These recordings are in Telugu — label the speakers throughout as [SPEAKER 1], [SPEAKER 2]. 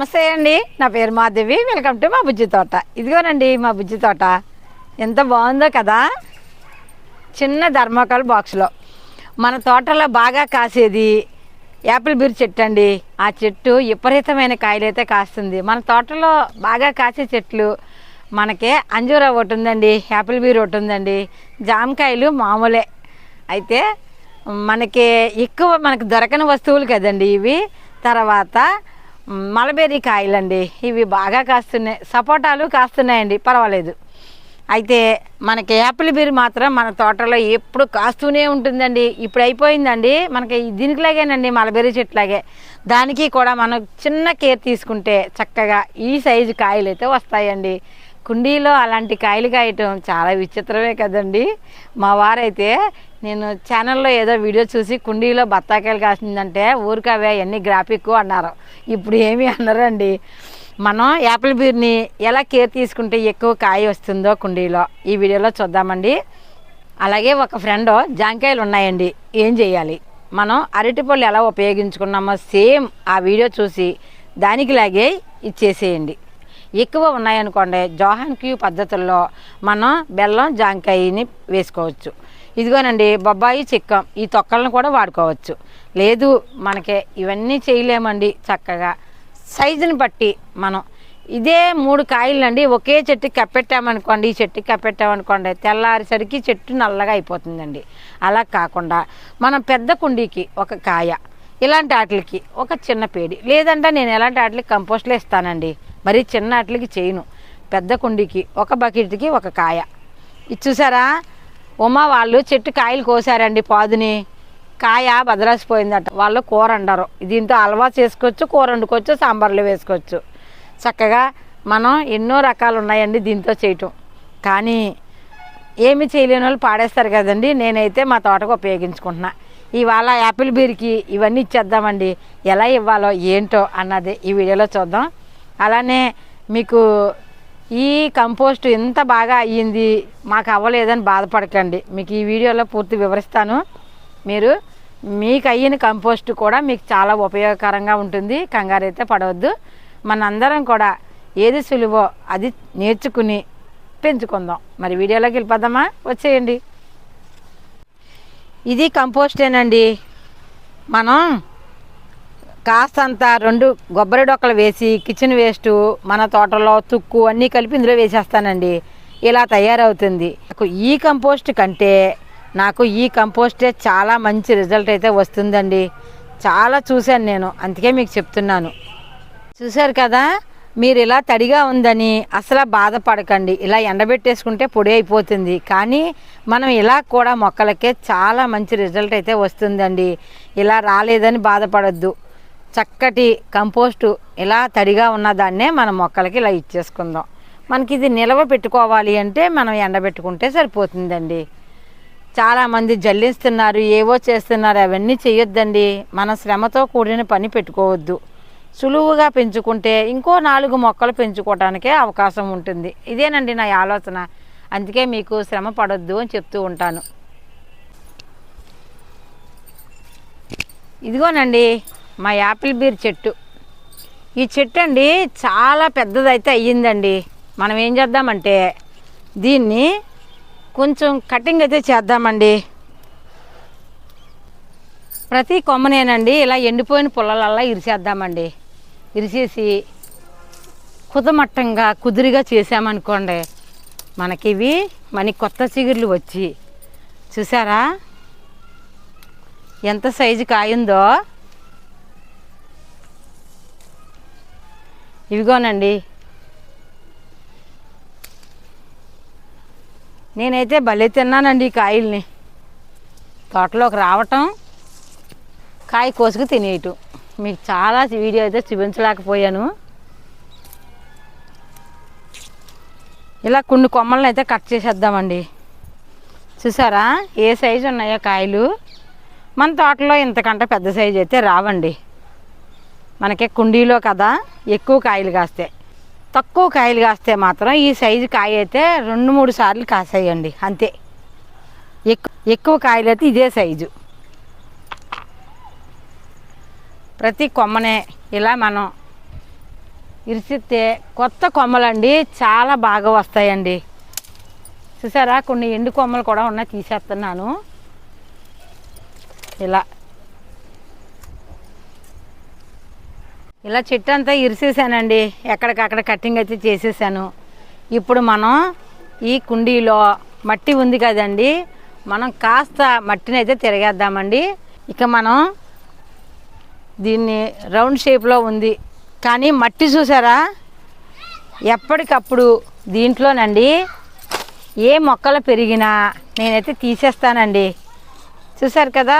[SPEAKER 1] నమస్తే అండి. నా పేరు మాధవి. వెల్కమ్ టు మా బుజ్జి తోట. ఇదిగోనండి మా బుజ్జి తోట. ఎంత బాగుందో కదా? చిన్న ధర్మకాల్ బాక్స్లో మన తోటలో బాగా కాసేది యాపిల్ బీర్ చెట్టు అండి. ఆ చెట్టు విపరీతమైన కాయలైతే కాస్తుంది. మన తోటలో బాగా కాసే చెట్లు మనకే అంజూరా ఒకటి ఉందండి. యాపిల్ బీర్ ఒకటి ఉందండి. జామకాయలు మామూలే. అయితే మనకి ఎక్కువ మనకు దొరకని వస్తువులు కదండి ఇవి. తర్వాత మలబెర్రీ కాయలండి ఇవి బాగా కాస్తున్నాయి. సపోటాలు కాస్తున్నాయండి. పర్వాలేదు. అయితే మనకి యాపిల్ బీర్ మాత్రం మన తోటలో ఎప్పుడు కాస్తూనే ఉంటుందండి. ఇప్పుడు అయిపోయిందండి. మనకి దీనికిలాగేనండి మలబెర్రీ చెట్లాగే దానికి కూడా మనం చిన్న కేర్ తీసుకుంటే చక్కగా ఈ సైజు కాయలు అయితే వస్తాయండి. కుండీలో అలాంటి కాయలు కాయటం చాలా విచిత్రమే కదండి. మా వారైతే నేను ఛానల్లో ఏదో వీడియో చూసి కుండీలో బత్తాకాయలు కాసిందంటే ఊరికవే అన్ని గ్రాఫిక్ అన్నారు. ఇప్పుడు ఏమి అన్నారండి? మనం యాపిల్ బీర్ని ఎలా కేర్ తీసుకుంటే ఎక్కువ కాయ వస్తుందో కుండీలో ఈ వీడియోలో చూద్దామండి. అలాగే ఒక ఫ్రెండ్ జాంకాయలు ఉన్నాయండి. ఏం చేయాలి? మనం అరటిపళ్ళు ఎలా ఉపయోగించుకున్నామో సేమ్ ఆ వీడియో చూసి దానికి లాగే ఇచ్చేసేయండి. ఎక్కువ ఉన్నాయనుకోండి జోహాన్ క్యూ పద్ధతుల్లో మనం బెల్లం జాంకాయని వేసుకోవచ్చు. ఇదిగోనండి బొబ్బాయి చిక్కం ఈ తొక్కలను కూడా వాడుకోవచ్చు. లేదు మనకే ఇవన్నీ చేయలేమండి చక్కగా. సైజుని బట్టి మనం. ఇదే మూడు కాయలండి ఒకే చెట్టుకి కప్పెట్టామనుకోండి ఈ చెట్టుకి కప్పెట్టామనుకోండి తెల్లారిసరికి చెట్టు నల్లగా అయిపోతుందండి. అలా కాకుండా మనం పెద్ద కుండీకి ఒక కాయ ఇలాంటి వాటికి ఒక చిన్న పేడి. లేదంటే నేను ఎలాంటి వాటికి కంపోస్ట్లో ఇస్తానండి. మరి చిన్న ఆటలకి చేయను. పెద్ద కుండీకి ఒక బకెట్కి ఒక కాయ. ఇది చూసారా? ఉమా వాళ్ళు చెట్టు కాయలు కోసారండి పాదుని. కాయ బదలాసిపోయిందట. వాళ్ళు కూర అండరు. దీంతో హల్వా చేసుకోవచ్చు కూర వండుకోవచ్చు సాంబార్లో వేసుకోవచ్చు. చక్కగా మనం ఎన్నో రకాలు ఉన్నాయండి దీంతో చేయటం. కానీ ఏమి చేయలేని వాళ్ళు పాడేస్తారు కదండి. నేనైతే మా తోటకు ఉపయోగించుకుంటున్నా. ఇవాళ యాపిల్ బీర్కి ఇవన్నీ ఇచ్చేద్దామండి. ఎలా ఇవ్వాలో ఏంటో అన్నది ఈ వీడియోలో చూద్దాం. అలానే మీకు ఈ కంపోస్ట్ ఎంత బాగా అయ్యింది మాకు అవ్వలేదని బాధపడకండి. మీకు ఈ వీడియోలో పూర్తి వివరిస్తాను. మీరు మీకు అయిన కంపోస్ట్ కూడా మీకు చాలా ఉపయోగకరంగా ఉంటుంది. కంగారు అయితే పడవద్దు. మనందరం కూడా ఏది సులువో అది నేర్చుకుని పెంచుకుందాం. మరి వీడియోలోకి వెళ్ళిపోదామా? వచ్చేయండి. ఇది కంపోస్టేనండి. మనం కాస్తంత రెండు కొబ్బరి డొక్కలు వేసి కిచెన్ వేస్ట్ మన తోటలో తుక్కు అన్నీ కలిపి ఇందులో వేసేస్తానండి. ఇలా తయారవుతుంది. నాకు ఈ కంపోస్ట్ కంటే నాకు ఈ కంపోస్టే చాలా మంచి రిజల్ట్ అయితే వస్తుందండి. చాలా చూశాను నేను. అందుకే మీకు చెప్తున్నాను. చూశారు కదా? మీరు ఇలా తడిగా ఉందని అసలు బాధపడకండి. ఇలా ఎండబెట్టేసుకుంటే పొడి అయిపోతుంది. కానీ మనం ఇలా కూడా మొక్కలకే చాలా మంచి రిజల్ట్ అయితే వస్తుందండి. ఇలా రాలేదని బాధపడద్దు. చక్కటి కంపోస్టు ఇలా తడిగా ఉన్న దాన్నే మన మొక్కలకి ఇలా ఇచ్చేసుకుందాం. మనకి ఇది నిల్వ పెట్టుకోవాలి అంటే మనం ఎండబెట్టుకుంటే సరిపోతుందండి. చాలామంది జల్లిస్తున్నారు ఏవో చేస్తున్నారు అవన్నీ చేయొద్దండి మన శ్రమతో కూడిన పని పెట్టుకోవద్దు. సులువుగా పెంచుకుంటే ఇంకో నాలుగు మొక్కలు పెంచుకోవడానికే అవకాశం ఉంటుంది. ఇదేనండి నా ఆలోచన. అందుకే మీకు శ్రమ పడొద్దు అని చెప్తూ ఉంటాను. ఇదిగోనండి మా యాపిల్ బీర్ చెట్టు. ఈ చెట్టు అండి చాలా పెద్దదైతే అయ్యిందండి. మనం ఏం చేద్దామంటే దీన్ని కొంచెం కటింగ్ అయితే చేద్దామండి. ప్రతి కొమ్మనేనండి ఇలా ఎండిపోయిన పుల్లలల్లా ఇరిసేద్దామండి. ఇరిసేసి కుదమట్టంగా కుదిరిగా చేసామనుకోండి మనకి ఇవి మన కొత్త చిగుర్లు వచ్చి చూసారా? ఎంత సైజు కాయిందో ఇవిగోనండి. నేనైతే భలే తిన్నానండి ఈ కాయల్ని. తోటలోకి రావటం కాయ కోసుకు తినేయటం. మీకు చాలా వీడియో అయితే చూపించలేకపోయాను. ఇలా కొన్ని కొమ్మలను అయితే కట్ చేసేద్దామండి. చూసారా? ఏ సైజు ఉన్నాయో కాయలు? మన తోటలో ఇంతకంటే పెద్ద సైజు అయితే రావండి. మనకి కుండీలో కదా ఎక్కువ కాయలు కాస్తాయి తక్కువ కాయలు కాస్తే మాత్రం ఈ సైజు కాయ అయితే రెండు మూడు సార్లు కాసాయండి. అంతే. ఎక్కువ ఎక్కువ కాయలు అయితే ఇదే సైజు. ప్రతి కొమ్మనే ఇలా మనం ఇరిచితే కొత్త కొమ్మలండి చాలా బాగా వస్తాయండి. చూసారా? కొన్ని ఎండు కొమ్మలు కూడా ఉన్నాయి తీసేస్తున్నాను. ఇలా. ఇలా చెట్టు అంతా ఇరిసేసానండి. ఎక్కడికక్కడ కటింగ్ అయితే చేసేసాను. ఇప్పుడు మనం ఈ కుండీలో మట్టి ఉంది కదండి మనం కాస్త మట్టిని అయితే తిరగేద్దామండి. ఇక మనం దీన్ని రౌండ్ షేప్లో ఉంది. కానీ మట్టి చూసారా? ఎప్పటికప్పుడు దీంట్లోనండి ఏ మొక్కలు పెరిగినా నేనైతే తీసేస్తానండి. చూసారు కదా?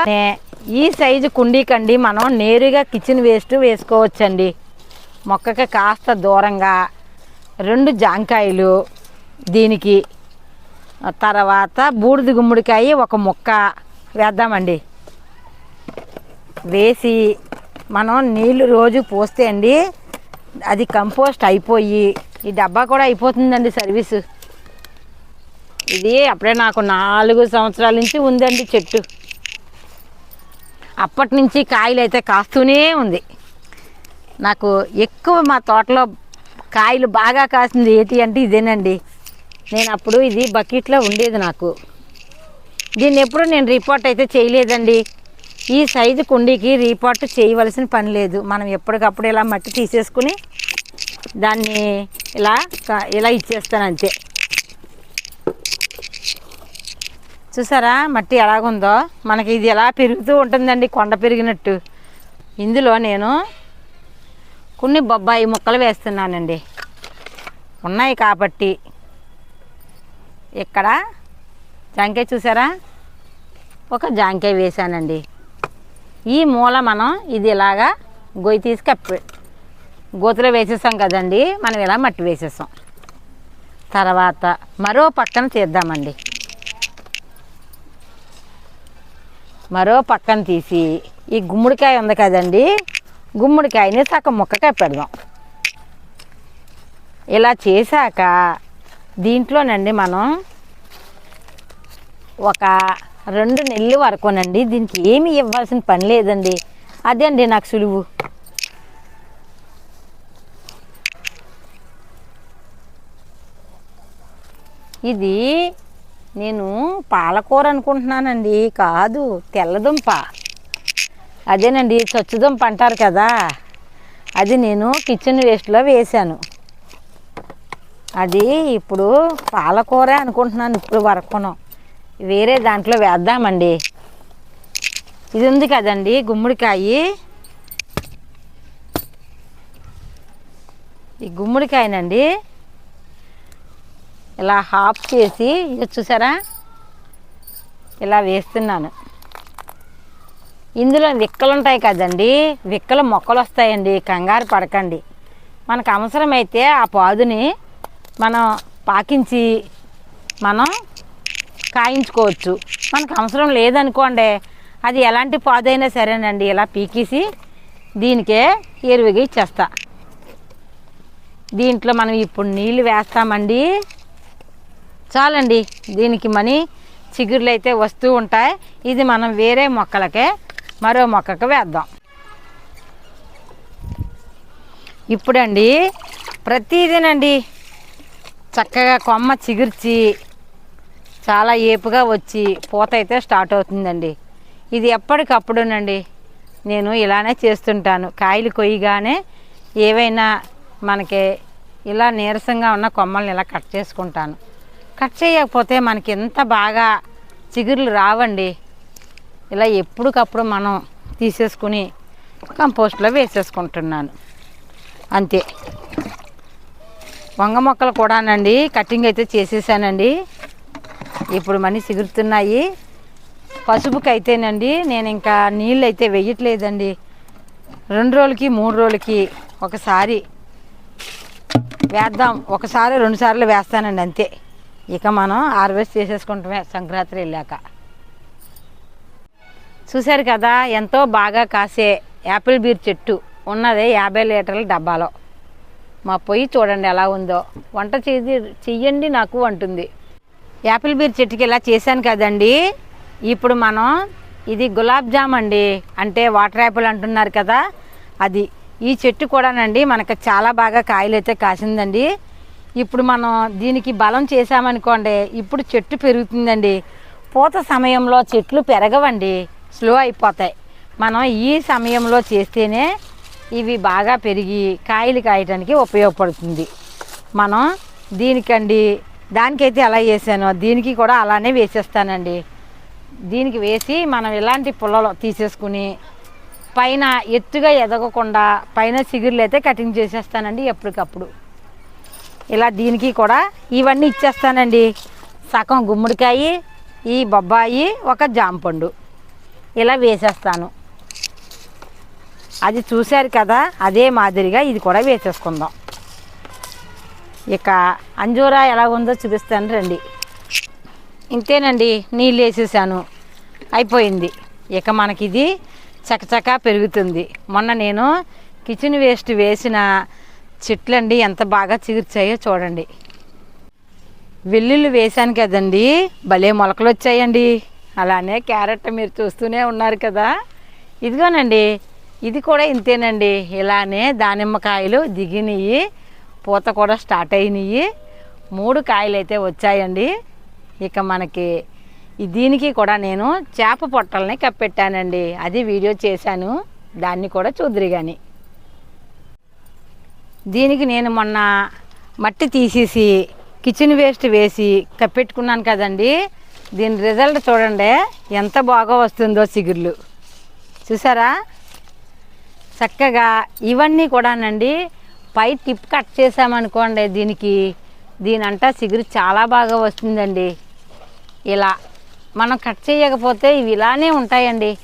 [SPEAKER 1] ఈ సైజు కుండీకండి మనం నేరుగా కిచెన్ వేస్ట్ వేసుకోవచ్చండి. మొక్కకి కాస్త దూరంగా రెండు జాంకాయలు దీనికి తర్వాత బూడిద గుమ్మడికాయ ఒక ముక్క వేద్దామండి. వేసి మనం నీళ్ళు రోజు పోస్తే అండి అది కంపోస్ట్ అయిపోయి ఈ డబ్బా కూడా అయిపోతుందండి సర్వీసు. ఇది అప్పుడే నాకు నాలుగు సంవత్సరాల నుంచి ఉందండి చెట్టు. అప్పటి నుంచి కాయలు అయితే కాస్తూనే ఉంది. నాకు ఎక్కువ మా తోటలో కాయలు బాగా కాసింది ఏంటి అంటే ఇదేనండి. నేను అప్పుడు ఇది బకెట్లో ఉండేది నాకు. దీన్ని ఎప్పుడు నేను రిపోర్ట్ అయితే చేయలేదండి. ఈ సైజు కుండీకి రిపోర్ట్ చేయవలసిన పని లేదు. మనం ఎప్పటికప్పుడు ఇలా మట్టి తీసేసుకుని దాన్ని ఇలా ఇలా ఇచ్చేస్తాను అంతే. చూసారా? మట్టి ఎలాగుందో? మనకి ఇది ఎలా పెరుగుతూ ఉంటుందండి కొండ పెరిగినట్టు. ఇందులో నేను కొన్ని బొబ్బాయి ముక్కలు వేస్తున్నానండి. ఉన్నాయి కాబట్టి. ఇక్కడ జాంకాయ చూసారా? ఒక జాంకాయ వేసానండి ఈ మూల మనం ఇది ఇలాగా గొయ్యి తీసి కప్పి గోతులో వేసేసాం కదండి మనం ఇలా మట్టి వేసేసాం. తర్వాత మరో పక్కన తీద్దామండి. మరో పక్కన తీసి ఈ గుమ్మడికాయ ఉంది కదండి గుమ్మడికాయని సగం ముక్క పెడదాం. ఇలా చేశాక దీంట్లోనండి మనం ఒక రెండు నెలలు వరకునండి దీనికి ఏమి ఇవ్వాల్సిన పని లేదండి. అదే అండి నాకు సులువు. ఇది నేను పాలకూర అనుకుంటున్నానండి కాదు తెల్లదుంప. అదేనండి చచ్చుదుంప అంటారు కదా అది నేను కిచెన్ వేస్ట్లో వేశాను. అది ఇప్పుడు పాలకూర అనుకుంటున్నాను ఇప్పుడు వరకును. వేరే దాంట్లో వేద్దామండి. ఇది ఉంది కదండి గుమ్మడికాయ. ఈ గుమ్మడికాయనండి ఇలా హాఫ్ చేసి ఇది చూసారా? ఇలా వేస్తున్నాను. ఇందులో విక్కలు ఉంటాయి కదండి. విక్కలు మొక్కలు వస్తాయండి. కంగారు పడకండి. మనకు అవసరమైతే ఆ పాదుని మనం పాకించి మనం కాయించుకోవచ్చు. మనకు అవసరం లేదనుకోండి అది ఎలాంటి పాదైనా సరేనండి. ఇలా పీకేసి దీనికే ఎరువుగా ఇచ్చేస్తా. దీంట్లో మనం ఇప్పుడు నీళ్ళు వేస్తామండి. చాలండి దీనికి మనీ చిగుర్లు అయితే వస్తూ ఉంటాయి. ఇది మనం వేరే మొక్కలకే మరో మొక్కకు వేద్దాం. ఇప్పుడండి ప్రతిదినండి చక్కగా కొమ్మ చిగుర్చి చాలా ఏపుగా వచ్చి పూత అయితే స్టార్ట్ అవుతుందండి. ఇది ఎప్పటికప్పుడునండి నేను ఇలానే చేస్తుంటాను. కాయలు కొయ్యగానే ఏవైనా మనకి ఇలా నీరసంగా ఉన్న కొమ్మల్ని ఇలా కట్ చేసుకుంటాను. కట్ చేయకపోతే మనకి ఎంత బాగా చిగుర్లు రావండి. ఇలా ఎప్పటికప్పుడు మనం తీసేసుకుని కంపోస్ట్లో వేసేసుకుంటున్నాను. అంతే. వంగ మొక్కలు కూడానండి కటింగ్ అయితే చేసేసానండి. ఇప్పుడు మనీ చిగురుతున్నాయి. పసుపుకి అయితేనండి నేను ఇంకా నీళ్ళు అయితే వేయట్లేదండి రెండు రోజులకి మూడు రోజులకి ఒకసారి వేద్దాం. ఒకసారి రెండు సార్లు వేస్తానండి అంతే. ఇక మనం హార్వెస్ట్ చేసేసుకుంటామే సంక్రాంతి వెళ్ళాక. చూశారు కదా ఎంతో బాగా కాసే యాపిల్ బీర్ చెట్టు ఉన్నది యాభై లీటర్ల డబ్బాలో. మా పొయ్యి చూడండి ఎలా ఉందో. వంట చేసి చెయ్యండి నాకు అంటుంది. యాపిల్ బీర్ చెట్టుకి ఇలా చేశాను కదండి. ఇప్పుడు మనం ఇది గులాబ్ జామ్ అండి. అంటే వాటర్ యాపిల్ అంటున్నారు కదా. అది ఈ చెట్టు కూడానండి మనకు చాలా బాగా కాయలు అయితే కాసిందండి. ఇప్పుడు మనం దీనికి బలం చేసామనుకోండి ఇప్పుడు చెట్టు పెరుగుతుందండి. పూత సమయంలో చెట్లు పెరగవండి స్లో అయిపోతాయి. మనం ఈ సమయంలో చేస్తేనే ఇవి బాగా పెరిగి కాయలు కాయటానికి ఉపయోగపడుతుంది. మనం దీనికండి దానికైతే ఎలా వేసానో దీనికి కూడా అలానే వేసేస్తానండి. దీనికి వేసి మనం ఇలాంటి పుల్లలు తీసేసుకుని పైన ఎత్తుగా ఎదగకుండా పైన చిగురులు అయితే కటింగ్ చేసేస్తానండి ఎప్పటికప్పుడు. ఇలా దీనికి కూడా ఇవన్నీ ఇచ్చేస్తానండి. సగం గుమ్మడికాయ ఈ బొబ్బాయి ఒక జాంపండు ఇలా వేసేస్తాను. అది చూశారు కదా అదే మాదిరిగా ఇది కూడా వేసేసుకుందాం. ఇక అంజూరా ఎలా ఉందో చూపిస్తాను రండి. ఇంతేనండి నీళ్ళు వేసేసాను. అయిపోయింది. ఇక మనకి ఇది చకచకా పెరుగుతుంది. మొన్న నేను కిచెన్ వేస్ట్ వేసిన చెట్లండి ఎంత బాగా చిగుర్చాయో చూడండి. వెల్లుల్లి వేశాను కదండి భలే మొలకలు వచ్చాయండి అలానే క్యారెట్ మీరు చూస్తూనే ఉన్నారు కదా. ఇదిగోనండి ఇది కూడా ఇంతేనండి. ఇలానే దానిమ్మకాయలు దిగినవి పూత కూడా స్టార్ట్ అయినాయి. మూడు కాయలు అయితే వచ్చాయండి. ఇక మనకి దీనికి కూడా నేను చేప పొట్టల్ని కప్పెట్టానండి. అది వీడియో చేశాను. దాన్ని కూడా చూద్దరు కానీ దీనికి నేను మొన్న మట్టి తీసేసి కిచెన్ వేస్ట్ వేసి కప్పెట్టుకున్నాను కదండి. దీని రిజల్ట్ చూడండి ఎంత బాగా వస్తుందో చిగుర్లు. చూసారా? చక్కగా ఇవన్నీ కూడానండి పై టిప్ కట్ చేసామనుకోండి దీనికి. దీనంతా చిగురు చాలా బాగా వస్తుందండి. ఇలా మనం కట్ చేయకపోతే ఇవి ఇలానే ఉంటాయండి.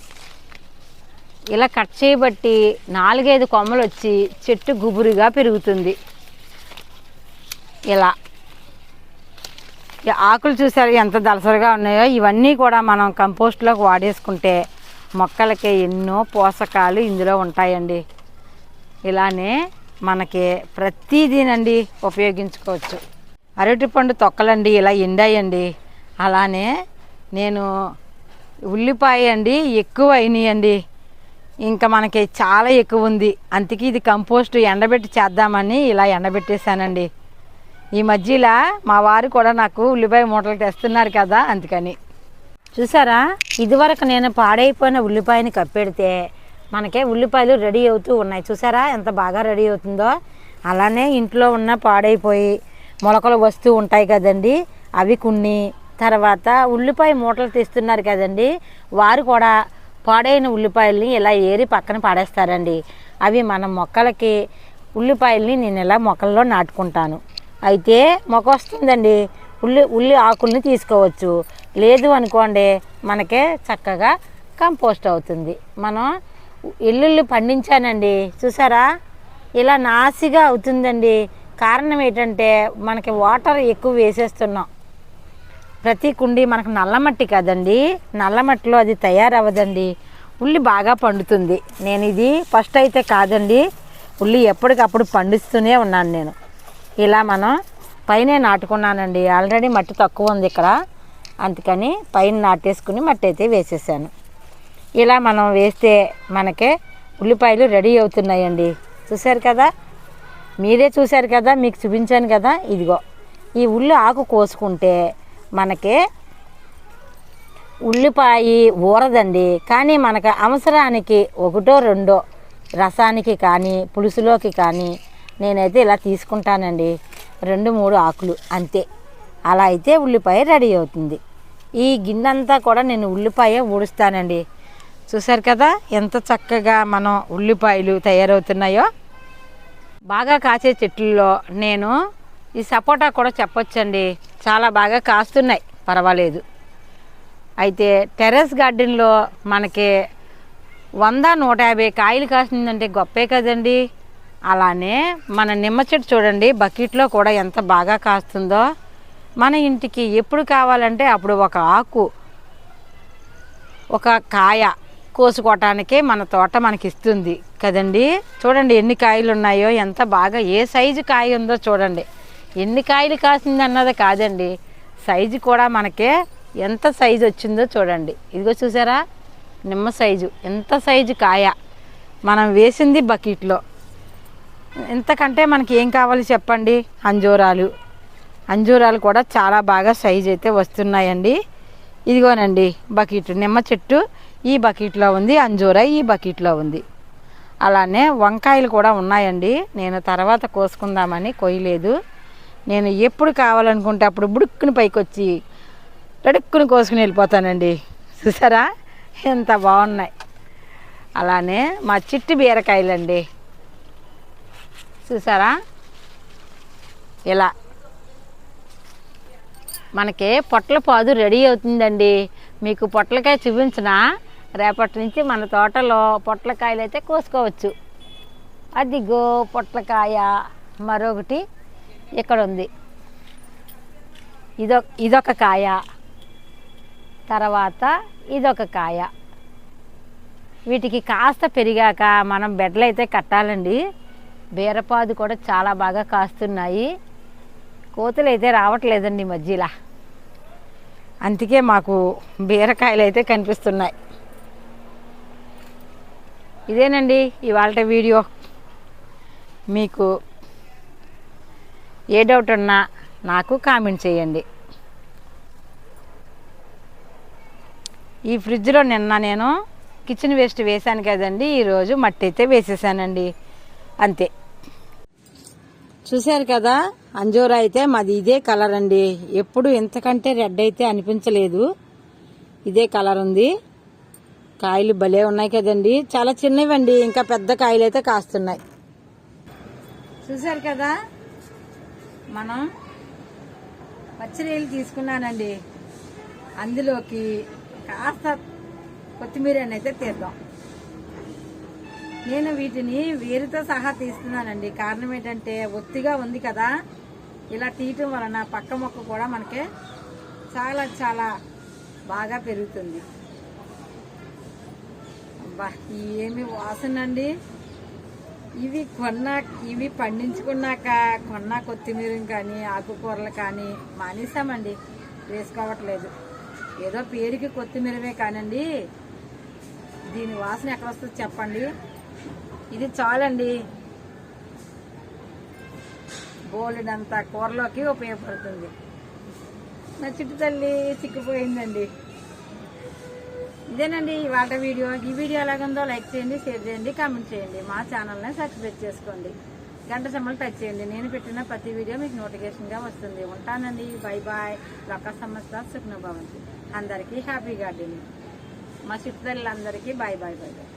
[SPEAKER 1] ఇలా కట్ చేయబట్టి నాలుగైదు కొమ్మలు వచ్చి చెట్టు గుబురుగా పెరుగుతుంది. ఇలా. ఆకులు చూసారు ఎంత దలసరిగా ఉన్నాయో? ఇవన్నీ కూడా మనం కంపోస్ట్లోకి వాడేసుకుంటే మొక్కలకి ఎన్నో పోషకాలు ఇందులో ఉంటాయండి. ఇలానే మనకి ప్రతిదీనండి ఉపయోగించుకోవచ్చు. అరటిపండు తొక్కలండి ఇలా ఎండాయండి. అలానే నేను ఉల్లిపాయ అండి ఎక్కువ అయినాయండి. ఇంకా మనకి చాలా ఎక్కువ ఉంది. అందుకే ఇది కంపోస్ట్ ఎండబెట్టి చేద్దామని ఇలా ఎండబెట్టేశానండి. ఈ మధ్యలో మా వారు కూడా నాకు ఉల్లిపాయ మూటలు తెస్తున్నారు కదా అందుకని. చూసారా? ఇదివరకు నేను పాడైపోయిన ఉల్లిపాయని కప్పెడితే మనకే ఉల్లిపాయలు రెడీ అవుతూ ఉన్నాయి. చూసారా? ఎంత బాగా రెడీ అవుతుందో? అలానే ఇంట్లో ఉన్న పాడైపోయి మొలకలు వస్తూ ఉంటాయి కదండి. అవి కొన్ని తర్వాత ఉల్లిపాయ మూటలు తీస్తున్నారు కదండి. వారు కూడా పాడైన ఉల్లిపాయల్ని ఇలా ఏరి పక్కన పాడేస్తారండి. అవి మన మొక్కలకి ఉల్లిపాయల్ని నేను ఇలా మొక్కల్లో నాటుకుంటాను. అయితే మొక్క వస్తుందండి. ఉల్లి ఉల్లి ఆకుల్ని తీసుకోవచ్చు. లేదు అనుకోండి మనకే చక్కగా కంపోస్ట్ అవుతుంది. మనం ఎల్లుల్లి పండించానండి. చూసారా? ఇలా నాసిగా అవుతుందండి. కారణం ఏంటంటే మనకి వాటర్ ఎక్కువ వేసేస్తున్నాం. ప్రతి కుండి మనకు నల్లమట్టి కదండి. నల్లమట్టిలో అది తయారవ్వదండి. ఉల్లి బాగా పండుతుంది. నేను ఇది ఫస్ట్ అయితే కాదండి. ఉల్లి ఎప్పటికప్పుడు పండిస్తూనే ఉన్నాను నేను. ఇలా మనం పైన నాటుకున్నానండి. ఆల్రెడీ మట్టి తక్కువ ఉంది ఇక్కడ. అందుకని పైన నాటేసుకుని మట్టి అయితే వేసేసాను. ఇలా మనం వేస్తే మనకే ఉల్లిపాయలు రెడీ అవుతున్నాయండి. చూశారు కదా? మీరే చూశారు కదా? మీకు చూపించాను కదా? ఇదిగో. ఈ ఉల్లి ఆకు కోసుకుంటే మనకి ఉల్లిపాయ ఊరదండి. కానీ మనకు అవసరానికి ఒకటో రెండో రసానికి కానీ పులుసులోకి కానీ నేనైతే ఇలా తీసుకుంటానండి. రెండు మూడు ఆకులు అంతే. అలా అయితే ఉల్లిపాయ రెడీ అవుతుంది. ఈ గిన్నెంతా కూడా నేను ఉల్లిపాయ ఊడుస్తానండి. చూసారు కదా ఎంత చక్కగా మనం ఉల్లిపాయలు తయారవుతున్నాయో. బాగా కాసే చెట్లలో నేను ఈ సపోటా కూడా చెప్పొచ్చండి. చాలా బాగా కాస్తున్నాయి. పర్వాలేదు. అయితే టెర్రస్ గార్డెన్లో మనకి వంద నూట యాభై కాయలు కాసిందంటే గొప్పే కదండి. అలానే మన నిమ్మ చెట్టు చూడండి బకెట్లో కూడా ఎంత బాగా కాస్తుందో. మన ఇంటికి ఎప్పుడు కావాలంటే అప్పుడు ఒక ఆకు ఒక కాయ కోసుకోవటానికే మన తోట మనకి ఇస్తుంది కదండి. చూడండి ఎన్ని కాయలు ఉన్నాయో ఎంత బాగా ఏ సైజు కాయ ఉందో చూడండి. ఎన్ని కాయలు కాసింది అన్నది కాదండి. సైజు కూడా మనకే ఎంత సైజు వచ్చిందో చూడండి. ఇదిగో చూసారా? నిమ్మ సైజు. ఎంత సైజు కాయ? మనం వేసింది బకెట్లో. ఇంతకంటే మనకి ఏం కావాలి చెప్పండి? అంజూరాలు. అంజూరాలు కూడా చాలా బాగా సైజు అయితే వస్తున్నాయండి. ఇదిగోనండి బకెట్. నిమ్మ చెట్టు ఈ బకెట్లో ఉంది అంజూర ఈ బకెట్లో ఉంది. అలానే వంకాయలు కూడా ఉన్నాయండి. నేను తర్వాత కోసుకుందామని కొయ్యలేదు. నేను ఎప్పుడు కావాలనుకుంటే అప్పుడు బుడుక్కుని పైకి వచ్చి రడుక్కుని కోసుకుని వెళ్ళిపోతానండి. చూసారా? ఎంత బాగున్నాయి. అలానే మా చిట్టి బీరకాయలండి. చూసారా? ఇలా. మనకి పొట్ల పాదు రెడీ అవుతుందండి. మీకు పొట్లకాయ చూపించిన రేపటి నుంచి మన తోటలో పొట్లకాయలు అయితే కోసుకోవచ్చు. అదిగో పొట్లకాయ. మరొకటి ఇక్కడ ఉంది ఇదొ ఇదొక కాయ. తర్వాత ఇదొక కాయ. వీటికి కాస్త పెరిగాక మనం బెడ్లు అయితే కట్టాలండి. బీరపాదు కూడా చాలా బాగా కాస్తున్నాయి. కోతులు అయితే రావట్లేదండి మధ్యలో. అందుకే మాకు బీరకాయలు అయితే కనిపిస్తున్నాయి. ఇదేనండి ఇవాళ వీడియో. మీకు ఏ డౌట్ ఉన్నా నాకు కామెంట్ చేయండి. ఈ ఫ్రిడ్జ్లో నిన్న నేను కిచెన్ వేస్ట్ వేశాను కదండి ఈరోజు మట్టి అయితే వేసేసానండి. అంతే. చూశారు కదా అంజూరా అయితే మాది ఇదే కలర్ అండి. ఎప్పుడు ఇంతకంటే రెడ్ అయితే అనిపించలేదు. ఇదే కలర్ ఉంది. కాయలు భలే ఉన్నాయి కదండి. చాలా చిన్నవండి ఇంకా పెద్ద కాయలు అయితే కాస్తున్నాయి. చూశారు కదా మనం పచ్చినీళ్ళు తీసుకున్నానండి. అందులోకి కాస్త కొత్తిమీర అయితే తీద్దాం. నేను వీటిని వేరుతో సహా తీస్తున్నానండి. కారణం ఏంటంటే ఒత్తిగా ఉంది కదా. ఇలా తీయటం వలన పక్క మొక్క కూడా మనకి చాలా చాలా బాగా పెరుగుతుంది. అబ్బా ఏమి వాసన అండి. ఇవి కొన్నా ఇవి పండించుకున్నాక కొన్న కొత్తిమీర కానీ ఆకుకూరలు కానీ మానేసామండి. వేసుకోవట్లేదు. ఏదో పేరుకి కొత్తిమీరవే కానండి. దీని వాసన ఎక్కడ వస్తుంది చెప్పండి. ఇది చాలండి. బోలెడంతా కూరలోకి ఉపయోగపడుతుంది. నా చిట్టు తల్లి చిక్కిపోయిందండి. ఇదేనండి ఇవాళ వీడియో. ఈ వీడియో ఎలాగుందో లైక్ చేయండి షేర్ చేయండి కామెంట్ చేయండి. మా ఛానల్ని సబ్స్క్రైబ్ చేసుకోండి. గంట సమ్మలు టచ్ చేయండి. నేను పెట్టిన ప్రతి వీడియో మీకు నోటిఫికేషన్గా వస్తుంది. ఉంటానండి. Bye bye. లొక్క సంవత్సర సుఖ్న భవంతి అందరికీ హ్యాపీ గార్డెనింగ్. మా చుట్టుదల్లందరికీ బాయ్ బాయ్ బాయ్ బాయ్.